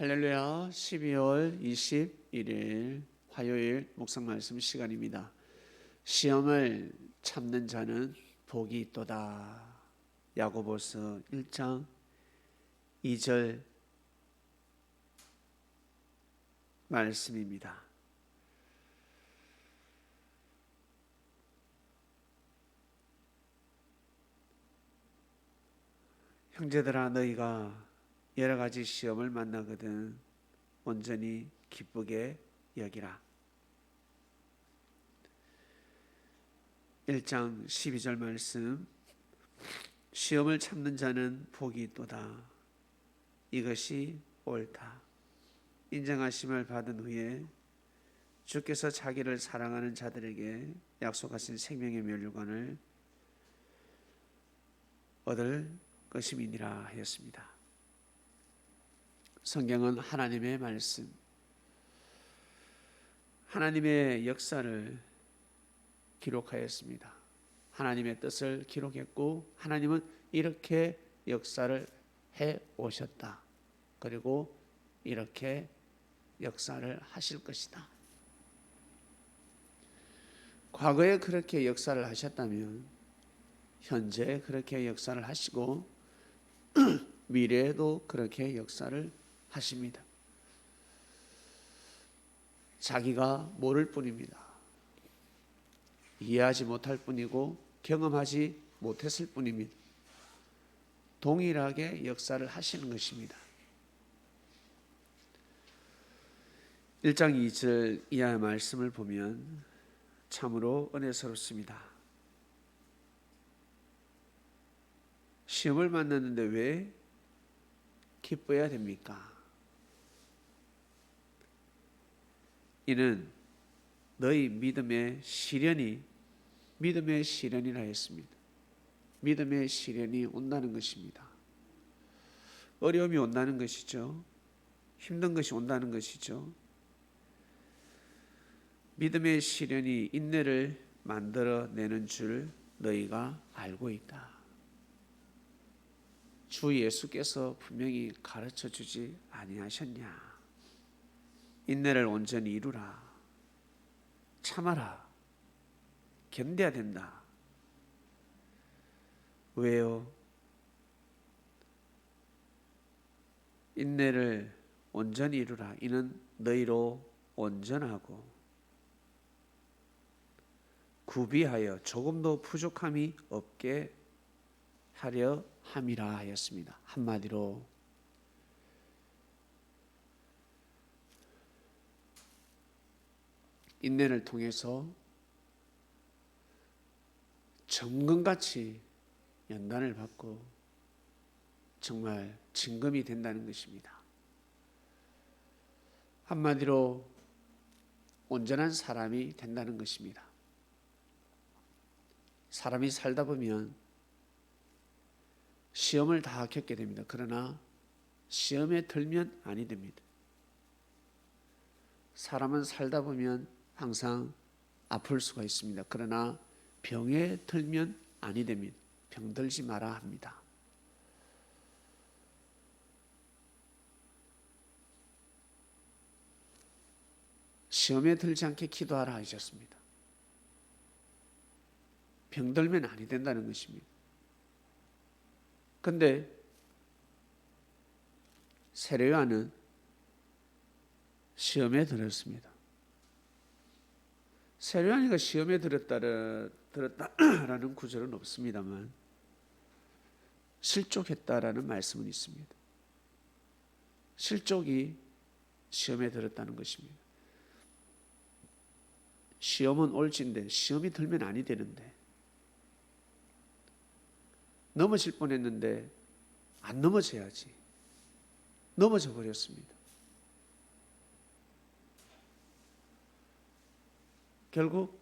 할렐루야 12월 21일 화요일 묵상 말씀 시간입니다. 시험을 참는 자는 복이 있도다. 야고보서 1장 2절 말씀입니다. 형제들아 너희가 여러 가지 시험을 만나거든 온전히 기쁘게 여기라. 1장 12절 말씀 시험을 참는 자는 복이 있도다. 이것이 옳다. 인정하심을 받은 후에 주께서 자기를 사랑하는 자들에게 약속하신 생명의 멸류관을 얻을 것임이니라 하였습니다. 성경은 하나님의 말씀, 하나님의 역사를 기록하였습니다. 하나님의 뜻을 기록했고, 하나님은 이렇게 역사를 해 오셨다. 그리고 이렇게 역사를 하실 것이다. 과거에 그렇게 역사를 하셨다면, 현재 그렇게 역사를 하시고, 미래에도 그렇게 역사를 하십니다. 자기가 모를 뿐입니다. 이해하지 못할 뿐이고 경험하지 못했을 뿐입니다. 동일하게 역사를 하시는 것입니다. 1장 2절 이하의 말씀을 보면 참으로 은혜스럽습니다. 시험을 만났는데 왜 기뻐야 됩니까? 이는 너희 믿음의 시련이 믿음의 시련이라 했습니다. 믿음의 시련이 온다는 것입니다. 어려움이 온다는 것이죠. 힘든 것이 온다는 것이죠. 믿음의 시련이 인내를 만들어 내는 줄 너희가 알고 있다. 주 예수께서 분명히 가르쳐 주지 아니하셨냐? 인내를 온전히 이루라. 참아라. 견뎌야 된다. 왜요? 인내를 온전히 이루라. 이는 너희로 온전하고 구비하여 조금도 부족함이 없게 하려 함이라 하였습니다. 한마디로 인내를 통해서 정금같이 연단을 받고 정말 증금이 된다는 것입니다. 한마디로 온전한 사람이 된다는 것입니다. 사람이 살다 보면 시험을 다 겪게 됩니다. 그러나 시험에 들면 아니 됩니다. 사람은 살다 보면 항상 아플 수가 있습니다. 그러나 병에 들면 아니 됩니다. 병들지 마라 합니다. 시험에 들지 않게 기도하라 하셨습니다. 병들면 아니 된다는 것입니다. 근데 세례요한은 시험에 들었습니다. 세례요한이가 시험에 들었다라, 들었다라는 구절은 없습니다만 실족했다라는 말씀은 있습니다. 실족이 시험에 들었다는 것입니다. 시험은 옳지인데 시험이 들면 아니 되는데 넘어질 뻔했는데 안 넘어져야지. 넘어져 버렸습니다. 결국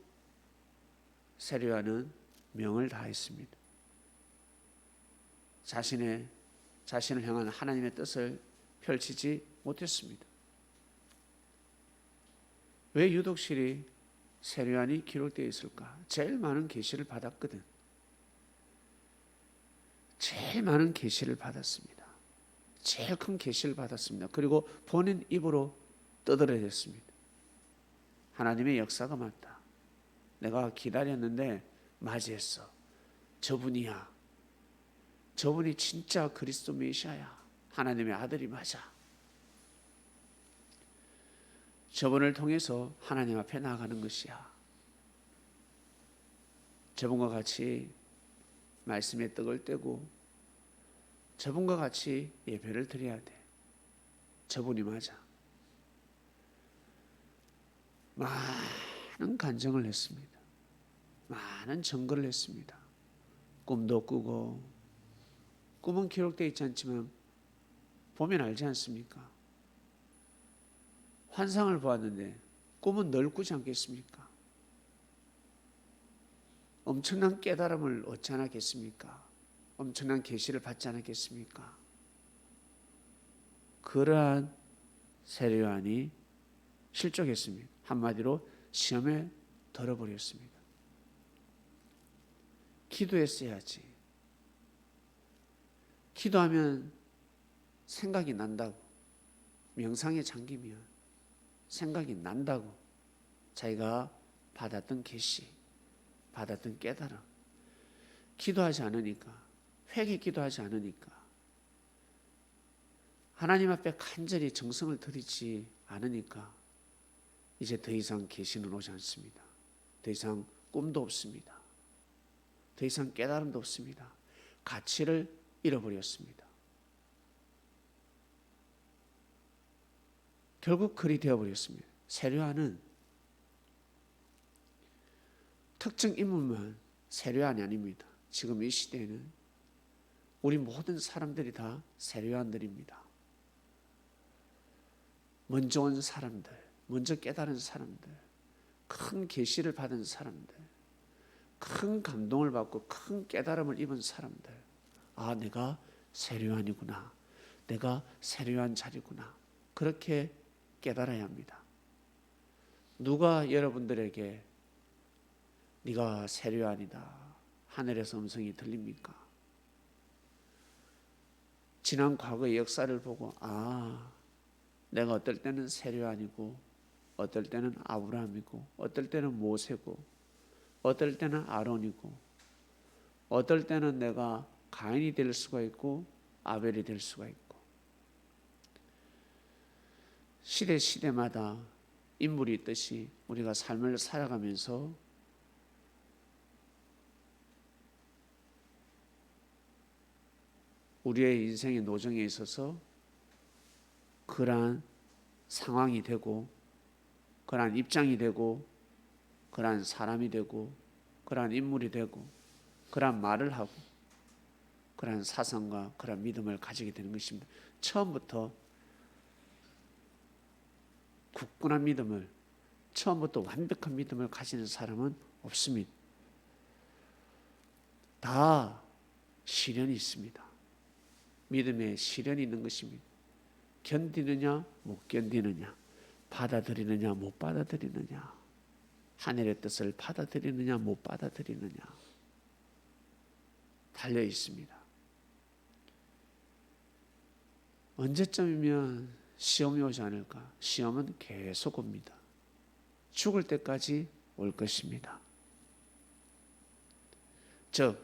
세례와는 명을 다했습니다. 자신의 자신을 향한 하나님의 뜻을 펼치지 못했습니다. 왜 유독실이 세례안이 기록되어 있을까? 제일 많은 계시를 받았거든. 제일 많은 계시를 받았습니다. 제일 큰 계시를 받았습니다. 그리고 본인 입으로 떠들어댔습니다. 하나님의 역사가 맞다. 내가 기다렸는데 맞이했어. 저분이야. 저분이 진짜 그리스도 메시아야. 하나님의 아들이 맞아. 저분을 통해서 하나님 앞에 나가는 것이야. 저분과 같이 말씀에 떡을 떼고 저분과 같이 예배를 드려야 돼. 저분이 맞아. 많은 간증을 했습니다. 많은 증거를 했습니다. 꿈도 꾸고 꿈은 기록되어 있지 않지만 보면 알지 않습니까? 환상을 보았는데 꿈은 늘 꾸지 않겠습니까? 엄청난 깨달음을 얻지 않았겠습니까? 엄청난 계시를 받지 않았겠습니까? 그러한 세례요한이 실족했습니다. 한마디로 시험에 들어버렸습니다. 기도했어야지. 기도하면 생각이 난다고. 명상에 잠기면 생각이 난다고. 자기가 받았던 계시, 받았던 깨달음. 기도하지 않으니까 회개 기도하지 않으니까 하나님 앞에 간절히 정성을 들이지 않으니까 이제 더 이상 계시는 오지 않습니다. 더 이상 꿈도 없습니다. 더 이상 깨달음도 없습니다. 가치를 잃어버렸습니다. 결국 그리 되어버렸습니다. 세례하는 특정 인물만 세례안이 아닙니다. 지금 이 시대에는 우리 모든 사람들이 다 세례요한들입니다. 먼저 온 사람들, 먼저 깨달은 사람들, 큰 계시를 받은 사람들, 큰 감동을 받고 큰 깨달음을 입은 사람들. 아, 내가 세례요한이구나. 내가 세례요한 자리구나. 그렇게 깨달아야 합니다. 누가 여러분들에게 네가 세례요한이다. 하늘에서 음성이 들립니까? 지난 과거의 역사를 보고 아 내가 어떨 때는 세례아니고 어떨 때는 아브라함이고 어떨 때는 모세고 어떨 때는 아론이고 어떨 때는 내가 가인이 될 수가 있고 아벨이 될 수가 있고. 시대 시대마다 인물이 있듯이 우리가 삶을 살아가면서 우리의 인생의 노정에 있어서 그러한 상황이 되고 그러한 입장이 되고 그러한 사람이 되고 그러한 인물이 되고 그러한 말을 하고 그러한 사상과 그러한 믿음을 가지게 되는 것입니다. 처음부터 굳건한 믿음을 처음부터 완벽한 믿음을 가지는 사람은 없습니다. 다 시련이 있습니다. 믿음에 시련이 있는 것입니다. 견디느냐 못 견디느냐 받아들이느냐 못 받아들이느냐 하늘의 뜻을 받아들이느냐 못 받아들이느냐 달려 있습니다. 언제쯤이면 시험이 오지 않을까? 시험은 계속 옵니다. 죽을 때까지 올 것입니다. 즉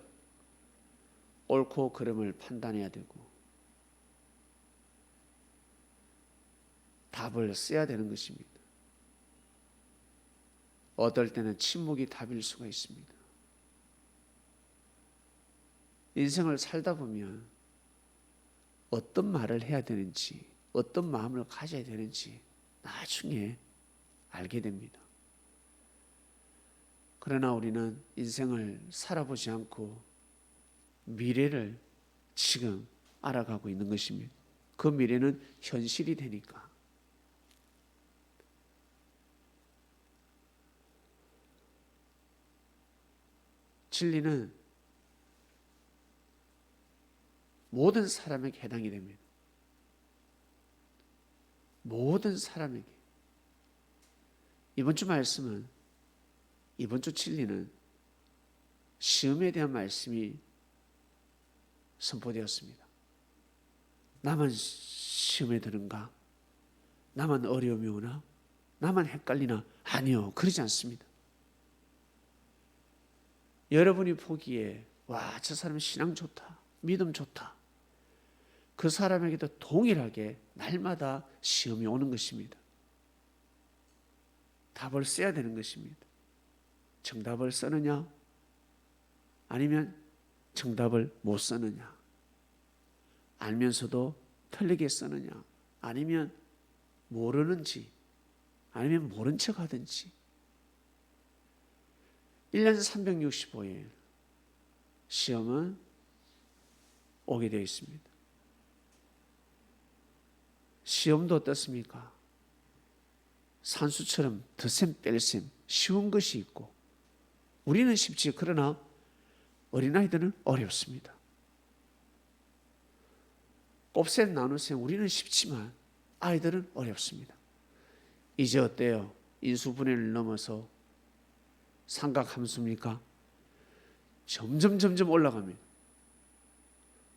옳고 그름을 판단해야 되고 답을 써야 되는 것입니다. 어떨 때는 침묵이 답일 수가 있습니다. 인생을 살다 보면 어떤 말을 해야 되는지, 어떤 마음을 가져야 되는지 나중에 알게 됩니다. 그러나 우리는 인생을 살아보지 않고 미래를 지금 알아가고 있는 것입니다. 그 미래는 현실이 되니까. 진리는 모든 사람에게 해당이 됩니다. 모든 사람에게. 이번 주 말씀은, 이번 주 진리는 시험에 대한 말씀이 선포되었습니다. 나만 시험에 드는가? 나만 어려움이 오나? 나만 헷갈리나? 아니요, 그러지 않습니다. 여러분이 보기에 와, 저 사람 신앙 좋다. 믿음 좋다. 그 사람에게도 동일하게 날마다 시험이 오는 것입니다. 답을 써야 되는 것입니다. 정답을 쓰느냐? 아니면 정답을 못 쓰느냐? 알면서도 틀리게 쓰느냐? 아니면 모르는지, 아니면 모른 척 하든지. 1년 365일 시험은 오게 되어 있습니다. 시험도 어떻습니까? 산수처럼 덧셈 뺄셈 쉬운 것이 있고 우리는 쉽지 그러나 어린아이들은 어렵습니다. 곱셈 나눗셈 우리는 쉽지만 아이들은 어렵습니다. 이제 어때요? 인수분해를 넘어서 삼각 함수입니까? 점점 점점 올라갑니다.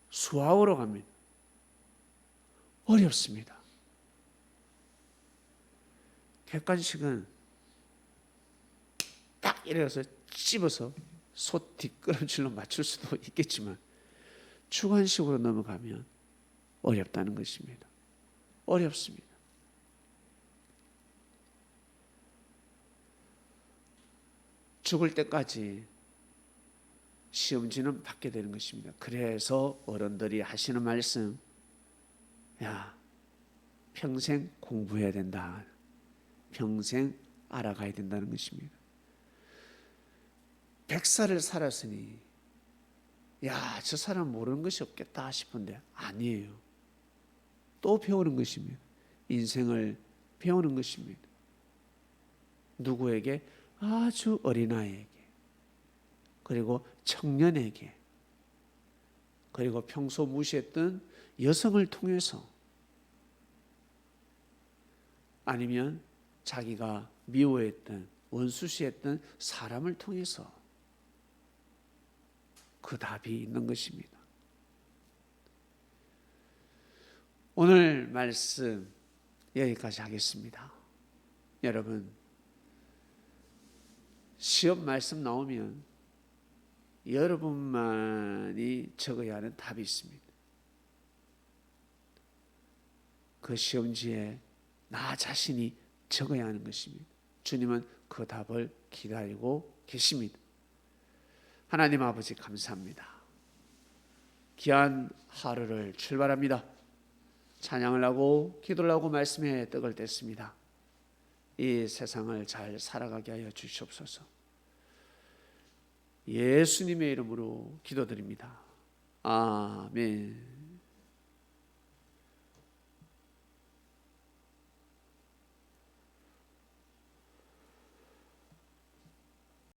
수학으로 갑니다. 어렵습니다. 객관식은 딱 이래서 찝어서 소띠 끌어줄로 맞출 수도 있겠지만 주관식으로 넘어가면 어렵다는 것입니다. 어렵습니다. 죽을 때까지 시험지는 받게 되는 것입니다. 그래서 어른들이 하시는 말씀, 야, 평생 공부해야 된다. 평생 알아가야 된다는 것입니다. 백살을 살았으니, 야, 저 사람 모르는 것이 없겠다 싶은데, 아니에요. 또 배우는 것입니다. 인생을 배우는 것입니다. 누구에게? 아주 어린아이에게. 그리고 청년에게. 그리고 평소 무시했던 여성을 통해서 아니면 자기가 미워했던 원수시했던 사람을 통해서 그 답이 있는 것입니다. 오늘 말씀 여기까지 하겠습니다. 여러분 시험 말씀 나오면 여러분만이 적어야 하는 답이 있습니다. 그 시험지에 나 자신이 적어야 하는 것입니다. 주님은 그 답을 기다리고 계십니다. 하나님 아버지 감사합니다. 귀한 하루를 출발합니다. 찬양을 하고 기도를 하고 말씀에 떡을 뗐습니다. 이 세상을 잘 살아가게 하여 주시옵소서. 예수님의 이름으로 기도드립니다. 아멘.